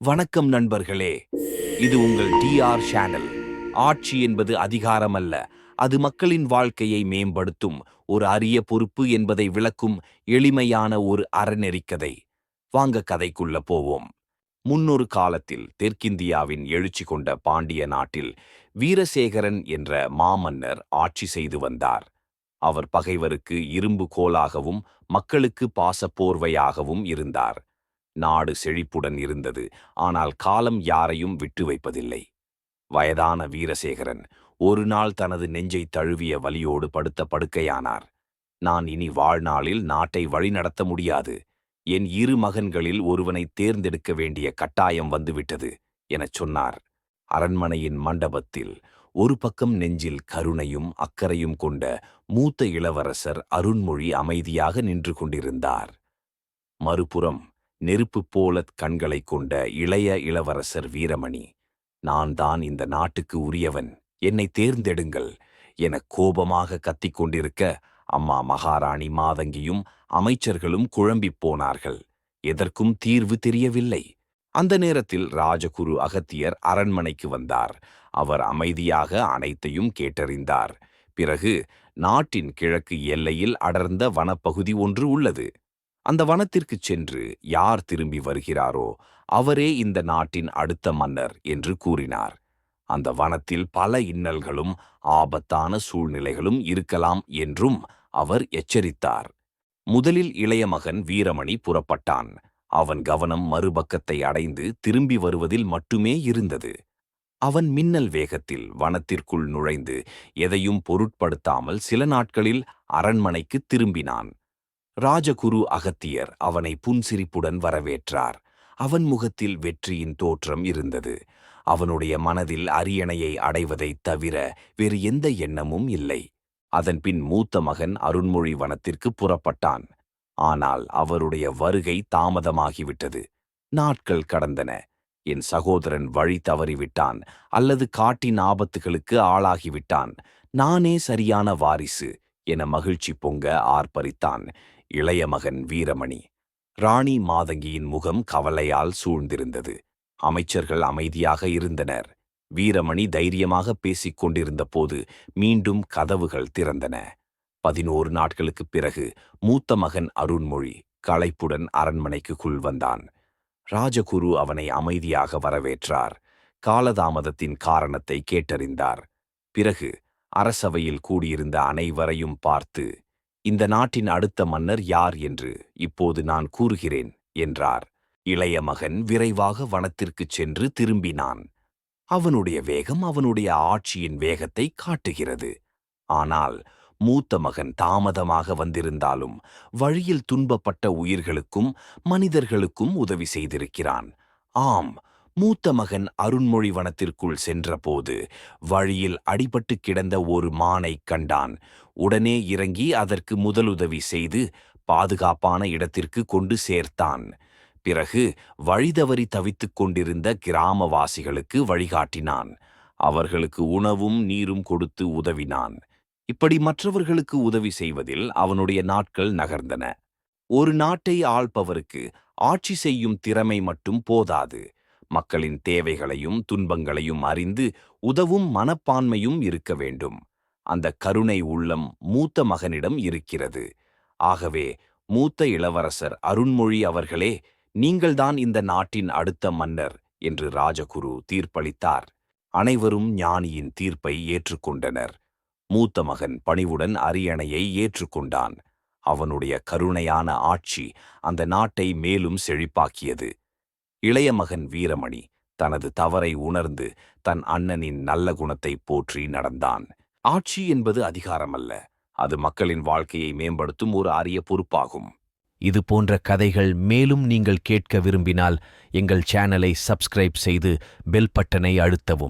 வணக்கம் நண்பர்களே. இது உங்கள் டிஆர் சேனல் ஆட்சி என்பது அதிகாரமல்ல அது மக்களின் வாழ்க்கையை மேம்படுத்தும். ஒரு அரிய பொறுப்பு என்பதை விளக்கும் எளிமையான ஒரு அறநெறிக்கதை. வாங்க கதைக்குள்ள போவோம். முன்னொரு காலத்தில் தெற்கிந்தியாவின் எழுச்சி கொண்ட பாண்டிய நாட்டில் வீரசேகரன் என்ற மாமன்னர் ஆட்சி செய்து வந்தார். அவர் பகைவருக்கு இரும்பு கோலாகவும் மக்களுக்கு பாசப்போர்வையாகவும் இருந்தார். நாடு செழிப்புடன் இருந்தது. ஆனால் காலம் யாரையும் விட்டு வைப்பதில்லை. வயதான வீரசேகரன் ஒரு நாள் தனது நெஞ்சை தழுவிய வலியோடு படுத்த படுக்கையானார். நான் இனி வாழ்நாளில் நாட்டை வழிநடத்த முடியாது. என் இரு மகன்களில் ஒருவனை தேர்ந்தெடுக்க வேண்டிய கட்டாயம் வந்துவிட்டது எனச் சொன்னார். அரண்மனையின் மண்டபத்தில் ஒரு பக்கம் நெஞ்சில் கருணையும் அக்கறையும் கொண்ட மூத்த இளவரசர் அருண்மொழி அமைதியாக நின்று கொண்டிருந்தார். மறுபுறம் நெருப்பு போலத் கண்களைக் கொண்ட இளைய இளவரசர் வீரமணி நான் தான் இந்த நாட்டுக்கு உரியவன் என்னை தேர்ந்தெடுங்கள் என கோபமாக கத்திக் கொண்டிருக்க அம்மா மகாராணி மாதங்கியும் அமைச்சர்களும் குழம்பிப் போனார்கள். எதற்கும் தீர்வு தெரியவில்லை. அந்த நேரத்தில் ராஜகுரு அகத்தியர் அரண்மனைக்கு வந்தார். அவர் அமைதியாக அனைத்தையும் கேட்டறிந்தார். பிறகு நாட்டின் கிழக்கு எல்லையில் அடர்ந்த வனப்பகுதி ஒன்று உள்ளது. அந்த வனத்திற்குச் சென்று யார் திரும்பி வருகிறாரோ அவரே இந்த நாட்டின் அடுத்த மன்னர் என்று கூறினார். அந்த வனத்தில் பல இன்னல்களும் ஆபத்தான சூழ்நிலைகளும் இருக்கலாம் என்றும் அவர் எச்சரித்தார். முதலில் இளைய மகன் வீரமணி புறப்பட்டான். அவன் கவனம் மறுபக்கத்தை அடைந்து திரும்பி வருவதில் மட்டுமே இருந்தது. அவன் மின்னல் வேகத்தில் வனத்திற்குள் நுழைந்து எதையும் பொருட்படுத்தாமல் சில நாட்களில் அரண்மனைக்கு திரும்பினான். ராஜகுரு அகத்தியர் அவனை புன்சிரிப்புடன் வரவேற்றார். அவன் முகத்தில் வெற்றியின் தோற்றம் இருந்தது. அவனுடைய மனதில் அரியணையை அடைவதைத் தவிர வேறு எந்த எண்ணமும் இல்லை. அதன்பின் மூத்த மகன் அருண்மொழி வனத்திற்கு புறப்பட்டான். ஆனால் அவருடைய வருகை தாமதமாகிவிட்டது. நாட்கள் கடந்தன. என் சகோதரன் வழி தவறிவிட்டான் அல்லது காட்டின் ஆபத்துகளுக்கு ஆளாகிவிட்டான். நானே சரியான வாரிசு. என மகிழ்ச்சி பொங்க ஆர்ப்பரித்தான் இளைய மகன் வீரமணி. ராணி மாதங்கியின் முகம் கவலையால் சூழ்ந்திருந்தது. அமைச்சர்கள் அமைதியாக இருந்தனர். வீரமணி தைரியமாக பேசிக் கொண்டிருந்த போது மீண்டும் கதவுகள் திறந்தன. பதினோரு நாட்களுக்குப் பிறகு மூத்த மகன் அருண்மொழி களைப்புடன் அரண்மனைக்குள் வந்தான். ராஜகுரு அவனை அமைதியாக வரவேற்றார். காலதாமதத்தின் காரணத்தை கேட்டறிந்தார். பிறகு அரசவையில் கூடியிருந்த அனைவரையும் பார்த்து இந்த நாட்டின் அடுத்த மன்னர் யார் என்று இப்போது நான் கூறுகிறேன் என்றார். இளைய மகன் விரைவாக வனத்திற்குச் சென்று திரும்பினான். அவனுடைய வேகம் அவனுடைய ஆட்சியின் வேகத்தை காட்டுகிறது. ஆனால் மூத்த மகன் தாமதமாக வந்திருந்தாலும் வழியில் துன்பப்பட்ட உயிர்களுக்கும் மனிதர்களுக்கும் உதவி செய்திருக்கிறான். ஆம் மூத்த மகன் அருண்மொழிவனத்திற்குள் சென்றபோது வழியில் அடிபட்டு கிடந்த ஒரு மானைக் கண்டான். உடனே இறங்கி அதற்கு முதலுதவி செய்து பாதுகாப்பான இடத்திற்கு கொண்டு சேர்த்தான். பிறகு வழிதவறி தவித்துக் கொண்டிருந்த கிராமவாசிகளுக்கு வழிகாட்டினான். அவர்களுக்கு உணவும் நீரும் கொடுத்து உதவினான். இப்படி மற்றவர்களுக்கு உதவி செய்வதில் அவனுடைய நாட்கள் நகர்ந்தன. ஒரு நாட்டை ஆள்பவருக்கு ஆட்சி செய்யும் திறமை மட்டும் போதாது. மக்களின் தேவைகளையும் துன்பங்களையும் அறிந்து உதவும் மனப்பான்மையும் இருக்க வேண்டும். அந்த கருணை உள்ளம் மூத்த மகனிடம் இருக்கிறது. ஆகவே மூத்த இளவரசர் அருண்மொழி அவர்களே நீங்கள்தான் இந்த நாட்டின் அடுத்த மன்னர் என்று ராஜகுரு தீர்ப்பளித்தார். அனைவரும் ஞானியின் தீர்ப்பை ஏற்றுக்கொண்டனர். மூத்த மகன் பணிவுடன் அரியணையை ஏற்றுக்கொண்டான். அவனுடைய கருணையான ஆட்சி அந்த நாட்டை மேலும் செழிப்பாக்கியது. இளைய மகன் வீரமணி தனது தவறை உணர்ந்து தன் அண்ணனின் நல்ல குணத்தை போற்றி நடந்தான். ஆட்சி என்பது அதிகாரமல்ல. அது மக்களின் வாழ்க்கையை மேம்படுத்தும் ஒரு அரிய பொறுப்பாகும். இது போன்ற கதைகள் மேலும் நீங்கள் கேட்க விரும்பினால் எங்கள் சேனலை சப்ஸ்கிரைப் செய்து பெல் பட்டனை அழுத்தவும்.